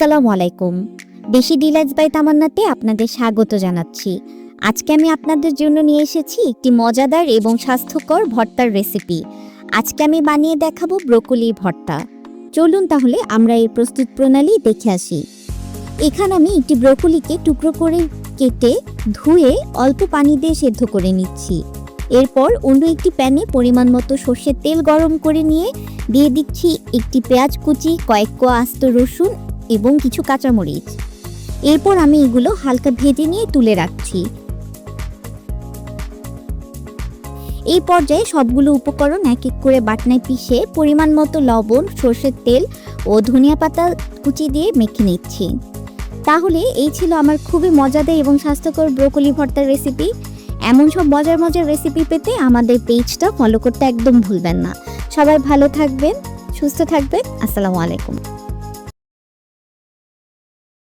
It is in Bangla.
আসসালামু আলাইকুম। বেশি ডিলাইটস বাই তামান্নাতে আপনাদের স্বাগত জানাচ্ছি। আজকে আমি আপনাদের জন্য নিয়ে এসেছি একটি মজাদার এবং স্বাস্থ্যকর ভর্তার রেসিপি। আজকে আমি বানিয়ে দেখাবো ব্রোকলি ভর্তা। চলুন তাহলে আমরা এই প্রস্তুত প্রণালী দেখে আসি। এখানে আমি একটি ব্রোকলিকে টুকরো করে কেটে ধুয়ে অল্প পানি দিয়ে সেদ্ধ করে নিচ্ছি। এরপর অন্য একটি প্যানে পরিমাণ মতো সর্ষের তেল গরম করে নিয়ে দিয়ে দিচ্ছি একটি পেঁয়াজ কুচি, কয়েক কোয়া আস্ত রসুন এবং কিছু কাঁচামরিচ। এরপর আমি এগুলো হালকা ভেজে নিয়ে তুলে রাখছি। এই পর্যায়ে সবগুলো উপকরণ এক এক করে বাটনায় পিষে পরিমাণ মতো লবণ, সর্ষের তেল ও ধনিয়া পাতা কুচি দিয়ে মেখে নিচ্ছি। তাহলে এই ছিল আমার খুবই মজাদার এবং স্বাস্থ্যকর ব্রোকলি ভর্তার রেসিপি। এমন সব মজার মজার রেসিপি পেতে আমাদের পেজটা ফলো করতে একদম ভুলবেন না। সবাই ভালো থাকবেন, সুস্থ থাকবেন। আসসালামু আলাইকুম।